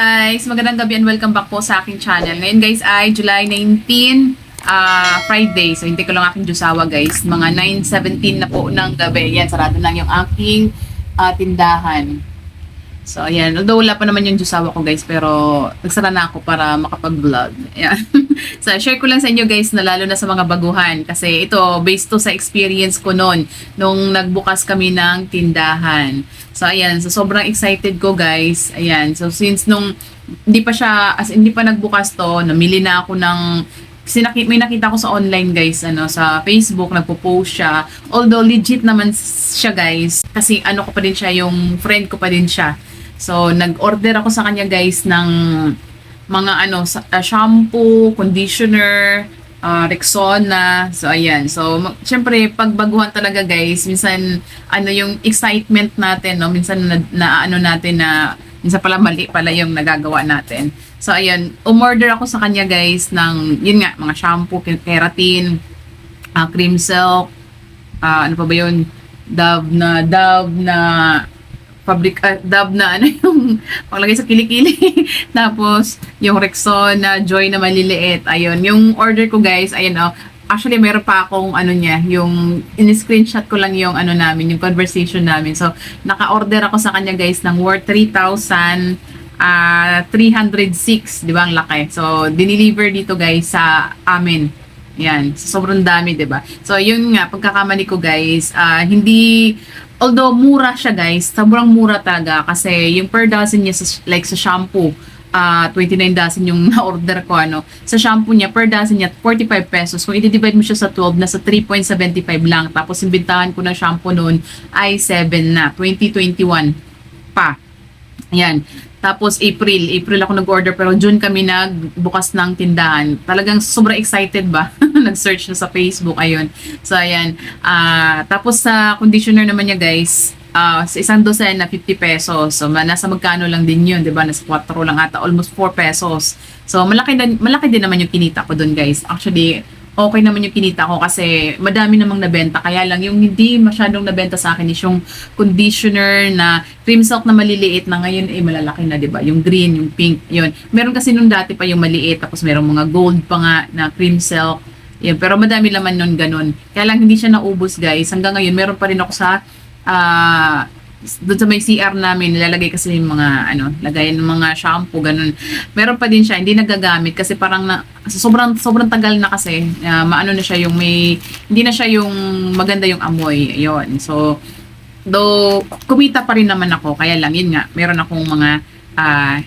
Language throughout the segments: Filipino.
guys, magandang gabi and welcome back po sa aking channel. Ngayon guys ay July 19, ah Friday. So hindi ko lang aking Diyosawa guys. Mga 9.17 na po ng gabi. Yan, sarado lang yung aking ah, tindahan. So ayan, although wala pa naman yung Diyosawa ko guys, pero nagsara na ako para makapag-vlog. Ayan. so share ko lang sa inyo guys na lalo na sa mga baguhan. Kasi ito, based to sa experience ko noon, nung nagbukas kami ng tindahan. So ayan, so sobrang excited ko guys. Ayan, so since nung hindi pa siya, as in, hindi pa nagbukas to, namili na ako ng kasi naki- may nakita ko sa online guys, ano, sa Facebook, nagpo-post siya. Although legit naman siya guys, kasi ano ko pa din siya, yung friend ko pa din siya. So, nag-order ako sa kanya guys ng mga ano, sa- uh, shampoo, conditioner, uh, Rexona. So, ayan. So, syempre, pag baguhan talaga guys, minsan, ano yung excitement natin, no? Minsan, na, na ano natin na, minsan pala mali pala yung nagagawa natin. So, ayan. Umorder ako sa kanya guys ng, yun nga, mga shampoo, keratin, uh, cream silk, ah, ano pa ba yun? Dove na, Dove na, fabric, uh, Dove na, ano yung, paglagay sa kilikili. Tapos, yung Rexona, Joy na maliliit. Ayun, yung order ko guys, ayun oh, actually meron pa akong ano niya, yung in-screenshot ko lang yung ano namin, yung conversation namin. So, naka-order ako sa kanya guys ng worth 3,000 ah 306, di ba ang laki? So, dineliver dito guys sa amin. Yan, so, sobrang dami, 'di ba? So, yun nga pagkakamali ko guys, ah, hindi although mura siya guys, sobrang mura talaga kasi yung per dozen niya sa, like sa shampoo, ah 29 dozen yung na-order ko ano. Sa shampoo niya per dozen niya 45 pesos. Kung i-divide mo siya sa 12 nasa 3.75 lang. Tapos yung bintahan ko ng shampoo noon ay 7 na, 2021 pa. Yan. Tapos April, April ako nag-order pero June kami nagbukas ng tindahan. Talagang sobrang excited ba? Nag-search na sa Facebook, ayun. So ayan. Ah, tapos sa conditioner naman niya guys, ah, sa isang dosen na 50 pesos. So nasa magkano lang din yun, 'di ba? Nasa 4 lang ata, almost 4 pesos. So malaki din malaki din naman yung kinita ko doon, guys. Actually, okay naman yung kinita ko kasi madami namang nabenta. Kaya lang yung hindi masyadong nabenta sa akin is yung conditioner na cream silk na maliliit na ngayon eh malalaki na, 'di ba? Yung green, yung pink, yun. Meron kasi nung dati pa yung maliit tapos merong mga gold pa nga na cream silk. Yun, pero madami laman nun ganun. Kaya lang hindi siya naubos, guys. Hanggang ngayon meron pa rin ako sa ah doon sa may CR namin, nilalagay kasi yung mga, ano, lagayan ng mga shampoo, ganun. Meron pa din siya, hindi nagagamit kasi parang na, sobrang, sobrang tagal na kasi, ah, maano na siya yung may, hindi na siya yung maganda yung amoy, yun. So, though, kumita pa rin naman ako, kaya lang, yun nga, meron akong mga, ah,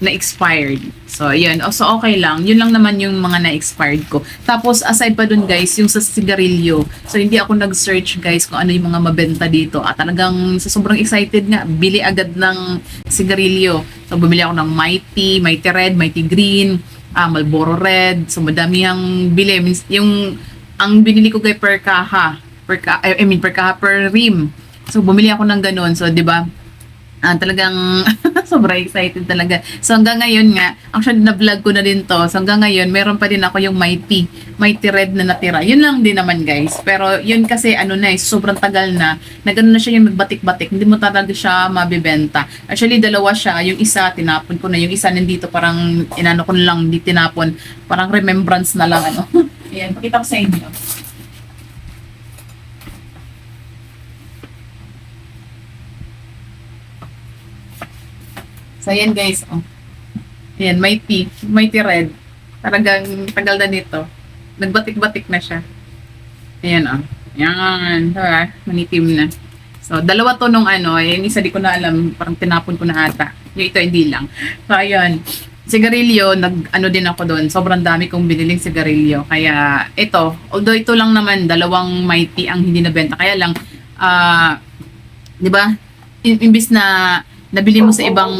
na-expired. So, yun. O, So, okay lang. Yun lang naman yung mga na-expired ko. Tapos, aside pa dun, guys, yung sa sigarilyo. So, hindi ako nag-search, guys, kung ano yung mga mabenta dito. At talagang, sa sobrang excited nga, bili agad ng sigarilyo. So, bumili ako ng Mighty, Mighty Red, Mighty Green, ah, Marlboro Red. So, madami ang bili. Yung, ang binili ko, guys, per kaha. Per ka, I mean, per kaha, per rim. So, bumili ako ng ganun. So, di ba, Ah, talagang sobrang excited talaga. So hanggang ngayon nga, actually na-vlog ko na din to. So hanggang ngayon, meron pa din ako yung Mighty, Mighty Red na natira. Yun lang din naman guys. Pero yun kasi ano na eh, sobrang tagal na. Nagano na siya yung nagbatik-batik. Hindi mo talaga siya mabibenta. Actually, dalawa siya. Yung isa, tinapon ko na. Yung isa nandito parang inano ko na lang, hindi tinapon. Parang remembrance na lang ano. Ayan, pakita ko sa inyo. So, ayan guys. Oh. Ayan, mighty. Mighty red. Talagang tagal na nito. Nagbatik-batik na siya. Ayan, oh. Ayan. Diba? Manitim na. So, dalawa to nung ano. Yung isa di ko na alam. Parang tinapon ko na ata. Yung ito, hindi lang. So, ayan. Sigarilyo, nag, ano din ako doon. Sobrang dami kong biniling sigarilyo. Kaya, ito. Although ito lang naman, dalawang mighty ang hindi nabenta. Kaya lang, ah, di ba? Imbis na nabili mo sa ibang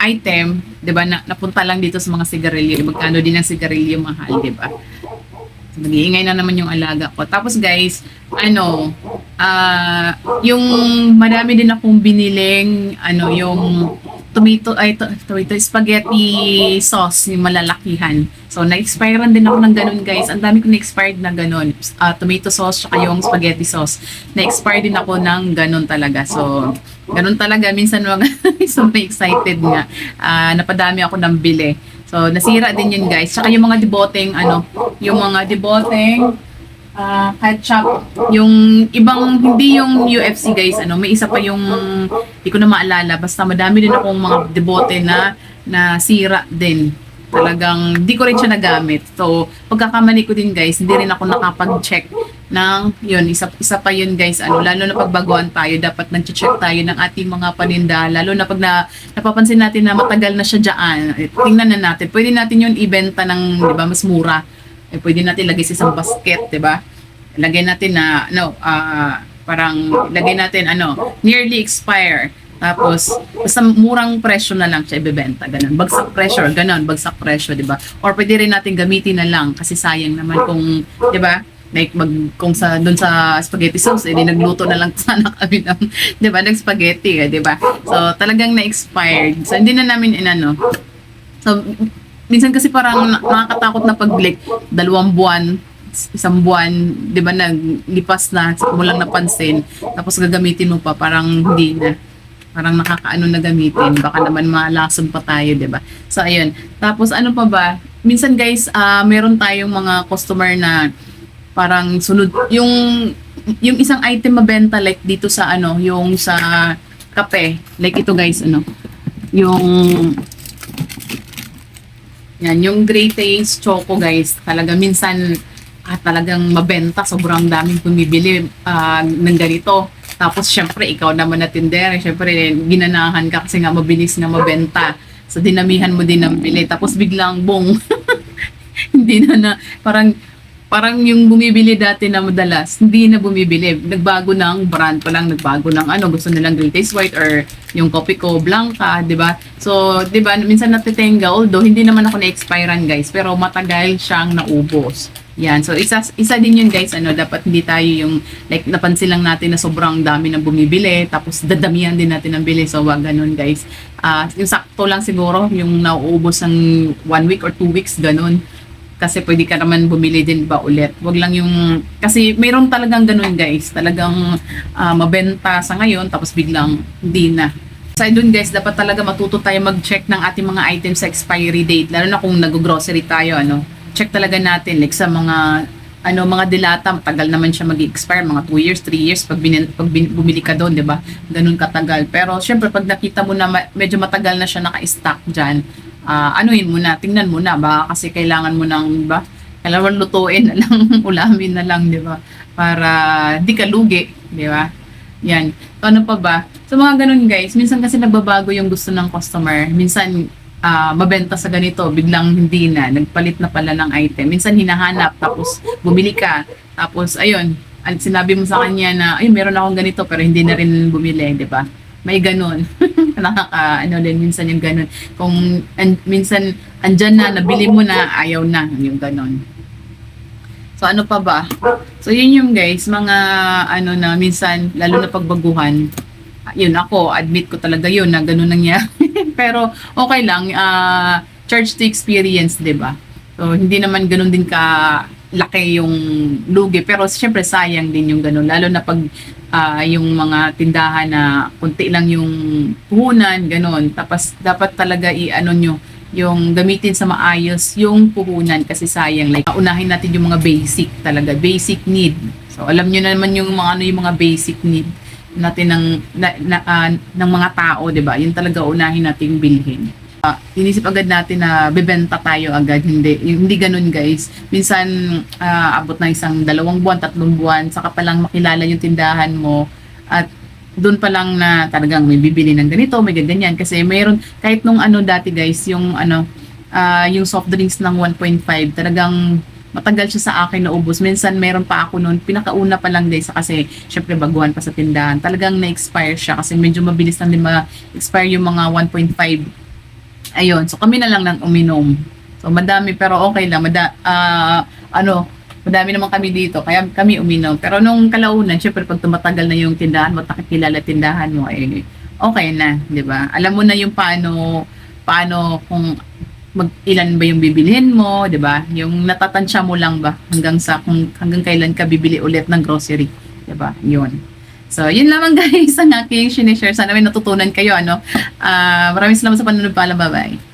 item, 'di ba? Na, napunta lang dito sa mga sigarilyo. Magkano din ang sigarilyo mahal, 'di ba? So, nag-iingay na naman yung alaga ko. Tapos guys, ano, ah yung madami din akong biniling, ano, yung tomato, ay, to, tomato, spaghetti sauce, yung malalakihan. So, na-expirean din ako ng ganun, guys. Ang dami ko na-expired na ganun. Ah, tomato sauce, tsaka yung spaghetti sauce. Na-expire din ako ng ganun talaga. So, ganun talaga. Minsan mga, so, excited nga. Ah, napadami ako ng bili. So, nasira din yun, guys. Tsaka yung mga deboteng, ano, yung mga deboteng, ah ketchup. Yung ibang, hindi yung UFC guys, ano, may isa pa yung, hindi ko na maalala, basta madami din akong mga debote na, na sira din. Talagang, di ko rin siya nagamit. So, pagkakamali ko din guys, hindi rin ako nakapag-check ng, yun, isa, isa pa yun guys, ano, lalo na pagbaguan tayo, dapat nag-check tayo ng ating mga paninda, lalo na pag na, napapansin natin na matagal na siya dyan, tingnan na natin, pwede natin yun ibenta ng, di ba, mas mura eh, pwede natin lagay sa isang basket, 'di ba? Lagay natin na no, ah, parang lagay natin ano, nearly expire. Tapos basta murang presyo na lang siya ibebenta, ganun. Bagsak presyo, ganun, bagsak presyo, 'di ba? Or pwede rin natin gamitin na lang kasi sayang naman kung, 'di ba? Like mag kung sa doon sa spaghetti sauce, eh, di nagluto na lang sana kami ng, 'di ba, ng spaghetti, eh, 'di ba? So talagang na-expired. So hindi na namin inano. So minsan kasi parang na- nakakatakot na pag-click, dalawang buwan, isang buwan, 'di ba, naglipas na, mo lang napansin, tapos gagamitin mo pa, parang hindi na. Parang nakakaano na gamitin, baka naman malason pa tayo, 'di ba? So ayun. Tapos ano pa ba? Minsan guys, ah meron tayong mga customer na parang sunod yung yung isang item mabenta like dito sa ano, yung sa kape. Like ito guys, ano, yung yan, yung Great Taste Choco guys, talaga minsan ah, talagang mabenta, sobrang daming bumibili ah, ng ganito. Tapos syempre ikaw naman na tindera, syempre ginanahan ka kasi nga mabilis nga mabenta. So dinamihan mo din ng bili. Tapos biglang bong, hindi na na, parang parang yung bumibili dati na madalas, hindi na bumibili. Nagbago ng brand pa lang, nagbago ng ano, gusto nilang Great Taste White or yung Coffee Co Blanca, 'di ba? So, 'di ba, minsan natitenga although hindi naman ako na-expirean, guys, pero matagal siyang naubos. Yan. So, isa isa din yun, guys, ano, dapat hindi tayo yung like napansin lang natin na sobrang dami ng bumibili, tapos dadamihan din natin ng bili. So, wag ganun, guys. Ah, yung sakto lang siguro yung nauubos ng one week or two weeks ganun kasi pwede ka naman bumili din ba ulit. Wag lang yung kasi mayroon talagang ganun guys, talagang ah, mabenta sa ngayon tapos biglang hindi na. Sa doon guys, dapat talaga matuto tayo mag-check ng ating mga items sa expiry date, lalo na kung nag-grocery tayo ano. Check talaga natin like sa mga ano mga dilata, matagal naman siya mag-expire, mga 2 years, 3 years pag, binin, pag bin- bumili ka doon, 'di ba? Ganun katagal. Pero syempre pag nakita mo na ma- medyo matagal na siya naka-stock diyan, ah anuhin mo na, tingnan mo na, baka kasi kailangan mo ng, ba, kailangan lutuin na lang, ulamin na lang, di ba? Para di ka lugi, di ba? Yan. So, ano pa ba? So, mga ganun guys, minsan kasi nagbabago yung gusto ng customer. Minsan, ah, mabenta sa ganito, biglang hindi na, nagpalit na pala ng item. Minsan hinahanap, tapos bumili ka, tapos ayun, sinabi mo sa kanya na, ay, meron akong ganito, pero hindi na rin bumili, di ba? May ganun. Nakaka, ano din, minsan yung ganun. Kung an, minsan andyan na, nabili mo na, ayaw na, yung ganun. So ano pa ba? So yun yung guys, mga ano na minsan, lalo na pagbaguhan, yun ako, admit ko talaga yun na ganun nangyari. Pero okay lang, ah, charge to experience, 'di ba? So hindi naman ganun din ka laki yung lugi, pero syempre sayang din yung ganun, lalo na pag ah, yung mga tindahan na kunti lang yung puhunan, ganun. Tapos dapat talaga i-ano nyo, yung gamitin sa maayos yung puhunan kasi sayang. Like unahin natin yung mga basic talaga basic need. So alam niyo naman yung mga ano yung mga basic need natin ng na, na, ah, ng mga tao 'di ba? Yun talaga unahin nating bilhin Ah, inisip agad natin na bebenta tayo agad hindi hindi ganun guys minsan ah, abot na isang dalawang buwan tatlong buwan saka pa lang makilala yung tindahan mo at doon pa lang na talagang may bibili ng ganito, may ganyan. Kasi mayroon, kahit nung ano dati guys, yung ano, ah, yung soft drinks ng 1.5, talagang matagal siya sa akin na ubos. Minsan meron pa ako noon, pinakauna pa lang guys, kasi syempre baguhan pa sa tindahan. Talagang na-expire siya kasi medyo mabilis lang din ma-expire yung mga 1.5. Ayun, so kami na lang nang uminom. So madami pero okay lang, mada, ah, ano, madami naman kami dito, kaya kami uminom. Pero nung kalaunan, syempre pag tumatagal na yung tindahan mo, at nakikilala tindahan mo, eh, okay na, 'di ba? Alam mo na yung paano paano kung mag ilan ba yung bibilihin mo, 'di ba? Yung natatansya mo lang ba hanggang sa kung hanggang kailan ka bibili ulit ng grocery, 'di ba? 'Yun. So, yun lamang guys ang aking sinishare. Sana may natutunan kayo, ano? Ah, maraming salamat sa panonood pala. Bye-bye.